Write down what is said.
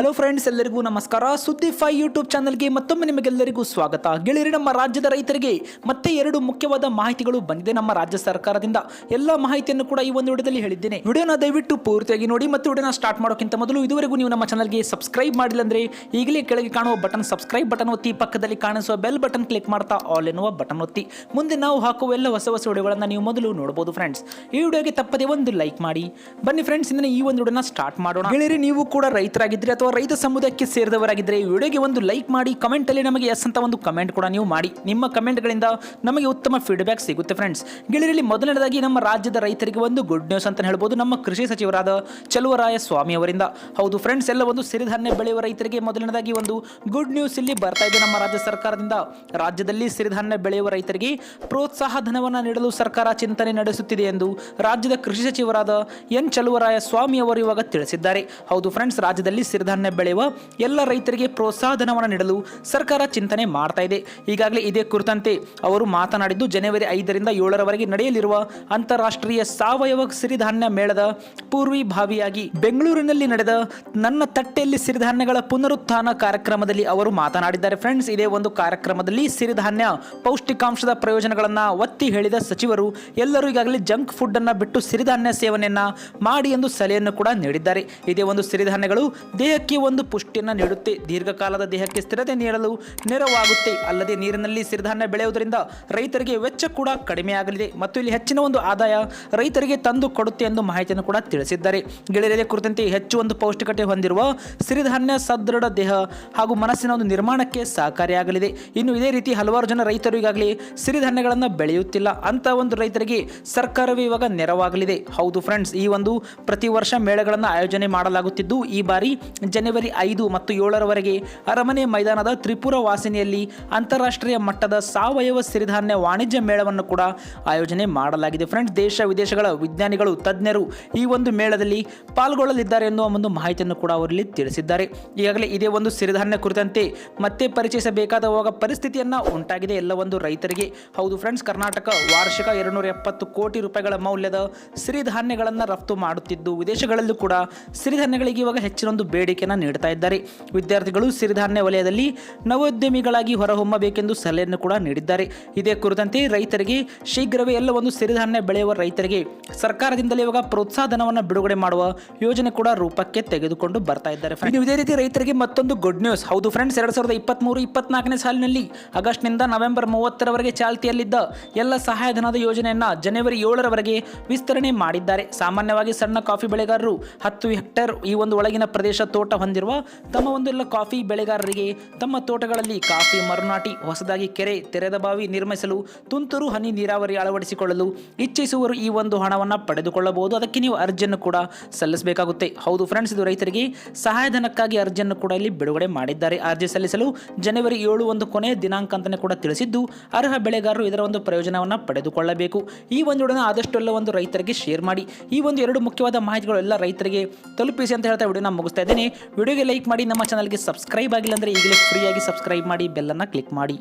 Hello friends ಎಲ್ಲರಿಗೂ ನಮಸ್ಕಾರ. ಸುದ್ದಿ ಫೈ ಯೂಟ್ಯೂಬ್ ಚಾನಲ್ಗೆ ಮತ್ತೊಮ್ಮೆ ನಿಮಗೆಲ್ಲರಿಗೂ ಸ್ವಾಗತ. ಗೆಳೆಯರಿ, ನಮ್ಮ ರಾಜ್ಯದ ರೈತರಿಗೆ ಮತ್ತೆ ಎರಡು ಮುಖ್ಯವಾದ ಮಾಹಿತಿಗಳು ಬಂದಿದೆ ನಮ್ಮ ರಾಜ್ಯ ಸರ್ಕಾರದಿಂದ. ಎಲ್ಲ ಮಾಹಿತಿಯನ್ನು ಕೂಡ ಈ ಒಂದು ವಿಡಿಯೋದಲ್ಲಿ ಹೇಳಿದ್ದೇನೆ. ವಿಡಿಯೋನ ದಯವಿಟ್ಟು ಪೂರ್ತಿಯಾಗಿ ನೋಡಿ ಮತ್ತು ವಿಡಿಯೋನ ಸ್ಟಾರ್ಟ್ ಮಾಡೋಕ್ಕಿಂತ ಮೊದಲು ಇದುವರೆಗೂ ನೀವು ನಮ್ಮ ಚಾನಲ್ಗೆ ಸಬ್ಸ್ಕ್ರೈಬ್ ಮಾಡಿಲ್ಲ ಅಂದ್ರೆ ಈಗಲೇ ಕೆಳಗೆ ಕಾಣುವ ಬಟನ್ ಸಬ್ಸ್ಕ್ರೈಬ್ ಬಟನ್ ಒತ್ತಿ, ಪಕ್ಕದಲ್ಲಿ ಕಾಣಿಸುವ ಬೆಲ್ ಬಟನ್ ಕ್ಲಿಕ್ ಮಾಡ್ತಾ ಆಲ್ ಎನ್ನುವ ಬಟನ್ ಒತ್ತಿ. ಮುಂದೆ ನಾವು ಹಾಕುವ ಎಲ್ಲ ಹೊಸ ಹೊಸ ವಿಡಿಯೋಗಳನ್ನು ನೀವು ಮೊದಲು ನೋಡಬಹುದು ಫ್ರೆಂಡ್ಸ್ ಈ ವಿಡಿಯೋಗೆ ತಪ್ಪದೆ ಒಂದು ಲೈಕ್ ಮಾಡಿ. ಬನ್ನಿ ಫ್ರೆಂಡ್ಸ್ ಇಂದ ಈ ಒಂದು ವಿಡಿಯೋನ ಸ್ಟಾರ್ಟ್ ಮಾಡೋಣ. ಗೆಳೆಯರಿ, ನೀವು ಕೂಡ ರೈತರಾಗಿದ್ರೆ ಅಥವಾ ರೈತ ಸಮುದಾಯಕ್ಕೆ ಸೇರಿದವರಾಗಿದ್ದರೆ ಈ ವಿಡಿಯೋಗೆ ಒಂದು ಲೈಕ್ ಮಾಡಿ ಕಮೆಂಟಲ್ಲಿ ನಮಗೆ ಎಸ್ ಅಂತ ಒಂದು ಕಮೆಂಟ್ ಕೂಡ ನೀವು ಮಾಡಿ. ನಿಮ್ಮ ಕಮೆಂಟ್ಗಳಿಂದ ನಮಗೆ ಉತ್ತಮ ಫೀಡ್ಬ್ಯಾಕ್ ಸಿಗುತ್ತೆ ಫ್ರೆಂಡ್ಸ್ ಗೆಳೆಯರಲ್ಲಿ ಮೊದಲನೇದಾಗಿ ನಮ್ಮ ರಾಜ್ಯದ ರೈತರಿಗೆ ಒಂದು ಗುಡ್ ನ್ಯೂಸ್ ಅಂತ ಹೇಳ್ಬೋದು. ನಮ್ಮ ಕೃಷಿ ಸಚಿವರಾದ ಚಲುವರಾಯ ಸ್ವಾಮಿ ಅವರಿಂದ. ಹೌದು ಫ್ರೆಂಡ್ಸ್ ಎಲ್ಲ ಒಂದು ಸಿರಿಧಾನ್ಯ ಬೆಳೆಯುವ ರೈತರಿಗೆ ಮೊದಲನೇದಾಗಿ ಒಂದು ಗುಡ್ ನ್ಯೂಸ್ ಇಲ್ಲಿ ಬರ್ತಾ ಇದೆ ನಮ್ಮ ರಾಜ್ಯ ಸರ್ಕಾರದಿಂದ. ರಾಜ್ಯದಲ್ಲಿ ಸಿರಿಧಾನ್ಯ ಬೆಳೆಯುವ ರೈತರಿಗೆ ಪ್ರೋತ್ಸಾಹ ಧನವನ್ನು ನೀಡಲು ಸರ್ಕಾರ ಚಿಂತನೆ ನಡೆಸುತ್ತಿದೆ ಎಂದು ರಾಜ್ಯದ ಕೃಷಿ ಸಚಿವರಾದ ಎನ್. ಚಲುವರಾಯ ಸ್ವಾಮಿ ಅವರು ಇವಾಗ ತಿಳಿಸಿದ್ದಾರೆ. ಹೌದು ಫ್ರೆಂಡ್ಸ್ ರಾಜ್ಯದಲ್ಲಿ ಸಿರಿಧಾನ್ಯ ಬೆಳೆಯುವ ಎಲ್ಲ ರೈತರಿಗೆ ಪ್ರೋತ್ಸಾಹ ಧನವನ್ನು ನೀಡಲು ಸರ್ಕಾರ ಚಿಂತನೆ ಮಾಡ್ತಾ ಇದೆ. ಈಗಾಗಲೇ ಇದೇ ಕುರಿತಂತೆ ಅವರು ಮಾತನಾಡಿದ್ದು, ಜನವರಿ ಐದರಿಂದ ಏಳರವರೆಗೆ ನಡೆಯಲಿರುವ ಅಂತಾರಾಷ್ಟ್ರೀಯ ಸಾವಯವ ಸಿರಿಧಾನ್ಯ ಮೇಳದ ಪೂರ್ವಿಭಾವಿಯಾಗಿ ಬೆಂಗಳೂರಿನಲ್ಲಿ ನಡೆದ ನನ್ನ ತಟ್ಟೆಯಲ್ಲಿ ಸಿರಿಧಾನ್ಯಗಳ ಪುನರುತ್ಥಾನ ಕಾರ್ಯಕ್ರಮದಲ್ಲಿ ಅವರು ಮಾತನಾಡಿದ್ದಾರೆ. ಫ್ರೆಂಡ್ಸ್, ಇದೇ ಒಂದು ಕಾರ್ಯಕ್ರಮದಲ್ಲಿ ಸಿರಿಧಾನ್ಯ ಪೌಷ್ಟಿಕಾಂಶದ ಪ್ರಯೋಜನಗಳನ್ನು ಒತ್ತಿ ಹೇಳಿದ ಸಚಿವರು, ಎಲ್ಲರೂ ಈಗಾಗಲೇ ಜಂಕ್ ಫುಡ್ ಅನ್ನು ಬಿಟ್ಟು ಸಿರಿಧಾನ್ಯ ಸೇವನೆಯನ್ನ ಮಾಡಿ ಎಂದು ಸಲಹೆಯನ್ನು ಕೂಡ ನೀಡಿದ್ದಾರೆ. ಇದೇ ಒಂದು ಸಿರಿಧಾನ್ಯಗಳು ದೇಹಕ್ಕೆ ಒಂದು ಪುಷ್ಟಿಯನ್ನು ನೀಡುತ್ತೆ. ದೀರ್ಘಕಾಲದ ದೇಹಕ್ಕೆ ಸ್ಥಿರತೆ ನೀಡಲು ನೆರವಾಗುತ್ತೆ. ಅಲ್ಲದೆ ನೀರಿನಲ್ಲಿ ಸಿರಿಧಾನ್ಯ ಬೆಳೆಯುವುದರಿಂದ ರೈತರಿಗೆ ವೆಚ್ಚ ಕೂಡ ಕಡಿಮೆಯಾಗಲಿದೆ. ಮತ್ತು ಇಲ್ಲಿ ಹೆಚ್ಚಿನ ಒಂದು ಆದಾಯ ರೈತರಿಗೆ ತಂದು ಕೊಡುತ್ತೆ ಎಂದು ಮಾಹಿತಿಯನ್ನು ಕೂಡ ತಿಳಿಸಿದ್ದಾರೆ. ಗೆಳೆಯರೇ ಕುರಿತಂತೆ ಹೆಚ್ಚು ಒಂದು ಪೌಷ್ಟಿಕತೆ ಹೊಂದಿರುವ ಸಿರಿಧಾನ್ಯ ಸದೃಢ ದೇಹ ಹಾಗೂ ಮನಸ್ಸಿನ ಒಂದು ನಿರ್ಮಾಣಕ್ಕೆ ಸಹಕಾರಿಯಾಗಲಿದೆ. ಇನ್ನು ಇದೇ ರೀತಿ ಹಲವಾರು ಜನ ರೈತರು ಈಗಾಗಲೇ ಸಿರಿಧಾನ್ಯಗಳನ್ನು ಬೆಳೆಯುತ್ತಿಲ್ಲ. ಅಂತ ಒಂದು ರೈತರಿಗೆ ಸರ್ಕಾರವೇ ಇವಾಗ ನೆರವಾಗಲಿದೆ. ಹೌದು ಫ್ರೆಂಡ್ಸ್, ಈ ಒಂದು ಪ್ರತಿ ವರ್ಷ ಮೇಳಗಳನ್ನು ಆಯೋಜನೆ ಮಾಡಲಾಗುತ್ತಿದ್ದು, ಈ ಬಾರಿ ಜನವರಿ ಐದು ಮತ್ತು ಏಳರವರೆಗೆ ಅರಮನೆ ಮೈದಾನದ ತ್ರಿಪುರ ವಾಸಿನಿಯಲ್ಲಿ ಅಂತಾರಾಷ್ಟ್ರೀಯ ಮಟ್ಟದ ಸಾವಯವ ಸಿರಿಧಾನ್ಯ ವಾಣಿಜ್ಯ ಮೇಳವನ್ನು ಕೂಡ ಆಯೋಜನೆ ಮಾಡಲಾಗಿದೆ. ಫ್ರೆಂಡ್ಸ್, ದೇಶ ವಿದೇಶಗಳ ವಿಜ್ಞಾನಿಗಳು, ತಜ್ಞರು ಈ ಒಂದು ಮೇಳದಲ್ಲಿ ಪಾಲ್ಗೊಳ್ಳಲಿದ್ದಾರೆ ಎನ್ನುವ ಒಂದು ಮಾಹಿತಿಯನ್ನು ಕೂಡ ಅವರಲ್ಲಿ ತಿಳಿಸಿದ್ದಾರೆ. ಈಗಾಗಲೇ ಇದೇ ಒಂದು ಸಿರಿಧಾನ್ಯ ಕುರಿತಂತೆ ಮತ್ತೆ ಪರಿಚಯಿಸಬೇಕಾದ ಪರಿಸ್ಥಿತಿಯನ್ನು ಉಂಟಾಗಿದೆ ಎಲ್ಲ ಒಂದು ರೈತರಿಗೆ. ಹೌದು ಫ್ರೆಂಡ್ಸ್, ಕರ್ನಾಟಕ ವಾರ್ಷಿಕ ಎರಡುನೂರ ಎಪ್ಪತ್ತು ಕೋಟಿ ರೂಪಾಯಿಗಳ ಮೌಲ್ಯದ ಸಿರಿಧಾನ್ಯಗಳನ್ನು ರಫ್ತು ಮಾಡುತ್ತಿದ್ದು, ವಿದೇಶಗಳಲ್ಲೂ ಕೂಡ ಸಿರಿಧಾನ್ಯಗಳಿಗೆ ಇವಾಗ ಹೆಚ್ಚಿನ ಒಂದು ಬೇಡಿಕೆಯನ್ನು ನೀಡ್ತಾ ಇದ್ದಾರೆ. ವಿದ್ಯಾರ್ಥಿಗಳು ಸಿರಿಧಾನ್ಯ ವಲಯದಲ್ಲಿ ನವೋದ್ಯಮಿಗಳಾಗಿ ಹೊರಹೊಮ್ಮಬೇಕೆಂದು ಸಲಹೆಯನ್ನು ಕೂಡ ನೀಡಿದ್ದಾರೆ. ಇದೇ ಕುರಿತಂತೆ ರೈತರಿಗೆ ಶೀಘ್ರವೇ ಎಲ್ಲ ಒಂದು ಸಿರಿಧಾನ್ಯ ಬೆಳೆಯುವ ರೈತರಿಗೆ ಸರ್ಕಾರದಿಂದಲೇ ಇವಾಗ ಪ್ರೋತ್ಸಾಹ ಧನವನ್ನು ಬಿಡುಗಡೆ ಮಾಡುವ ಯೋಜನೆ ಕೂಡ ರೂಪಕ್ಕೆ ತೆಗೆದುಕೊಂಡು ಬರ್ತಾ ಇದ್ದಾರೆ. ಇದೇ ರೀತಿ ರೈತರಿಗೆ ಮತ್ತೊಂದು ಗುಡ್ ನ್ಯೂಸ್ ಹೌದು ಫ್ರೆಂಡ್ಸ್ ಎರಡ್ ಸಾವಿರದ ಇಪ್ಪತ್ಮೂರು ಇಪ್ಪತ್ನಾಲ್ಕನೇ ಸಾಲಿನಲ್ಲಿ ಆಗಸ್ಟ್ನಿಂದ ನವೆಂಬರ್ ಮೂವತ್ತರವರೆಗೆ ಚಾಲ್ತಿಯಲ್ಲಿದ್ದ ಎಲ್ಲ ಸಹಾಯಧನದ ಯೋಜನೆಯನ್ನ ಜನವರಿ ಏಳರವರೆಗೆ ವಿಸ್ತರಣೆ ಮಾಡಿದ್ದಾರೆ. ಸಾಮಾನ್ಯವಾಗಿ ಸಣ್ಣ ಕಾಫಿ ಬೆಳೆಗಾರರು ಹತ್ತು ಹೆಕ್ಟೇರ್ ಈ ಒಂದು ಒಳಗಿನ ಪ್ರದೇಶ ತೋಟ ಹೊಂದಿರುವ ತಮ್ಮ ಒಂದೆಲ್ಲ ಕಾಫಿ ಬೆಳೆಗಾರರಿಗೆ ತಮ್ಮ ತೋಟಗಳಲ್ಲಿ ಕಾಫಿ ಮರುನಾಟಿ, ಹೊಸದಾಗಿ ಕೆರೆ ತೆರೆದ ಬಾವಿ ನಿರ್ಮಿಸಲು, ತುಂತುರು ಹನಿ ನೀರಾವರಿ ಅಳವಡಿಸಿಕೊಳ್ಳಲು ಇಚ್ಛಿಸುವರು ಈ ಒಂದು ಹಣವನ್ನು ಪಡೆದುಕೊಳ್ಳಬಹುದು. ಅದಕ್ಕೆ ನೀವು ಅರ್ಜಿಯನ್ನು ಕೂಡ ಸಲ್ಲಿಸಬೇಕಾಗುತ್ತೆ. ಹೌದು ಫ್ರೆಂಡ್ಸ್ ಇದು ರೈತರಿಗೆ ಸಹಾಯಧನಕ್ಕಾಗಿ ಅರ್ಜಿಯನ್ನು ಕೂಡ ಇಲ್ಲಿ ಬಿಡುಗಡೆ ಮಾಡಿದ್ದಾರೆ. ಅರ್ಜಿ ಸಲ್ಲಿಸಲು ಜನವರಿ ಏಳು ಒಂದು ಕೊನೆಯ ದಿನಾಂಕ ಅಂತಲೇ ಕೂಡ ತಿಳಿಸಿದ್ದು, ಅರ್ಹ ಬೆಳೆಗಾರರು ಇದರ ಒಂದು ಪ್ರಯೋಜನವನ್ನು ಪಡೆದುಕೊಳ್ಳಬೇಕು. ಈ ಒಂದು ಆದಷ್ಟು ಎಲ್ಲ ಒಂದು ರೈತರಿಗೆ ಶೇರ್ ಮಾಡಿ. ಈ ಒಂದು ಎರಡು ಮುಖ್ಯವಾದ ಮಾಹಿತಿಗಳು ಎಲ್ಲ ರೈತರಿಗೆ ತಲುಪಿಸಿ ಅಂತ ಹೇಳ್ತಾ ವಿಡಿಯೋನ ಮುಗಿಸ್ತಾ ಇದ್ದೇನೆ. ವಿಡಿಯೋಗೆ ಲೈಕ್ ಮಾಡಿ, ನಮ್ಮ ಚಾನಲ್ಗೆ ಸಬ್ಸ್ಕ್ರೈಬ್ ಆಗಿಲ್ಲ ಅಂದರೆ ಈಗಲೇ ಫ್ರೀಯಾಗಿ ಸಬ್ಸ್ಕ್ರೈಬ್ ಮಾಡಿ ಬೆಲ್ಲನ್ನು ಕ್ಲಿಕ್ ಮಾಡಿ.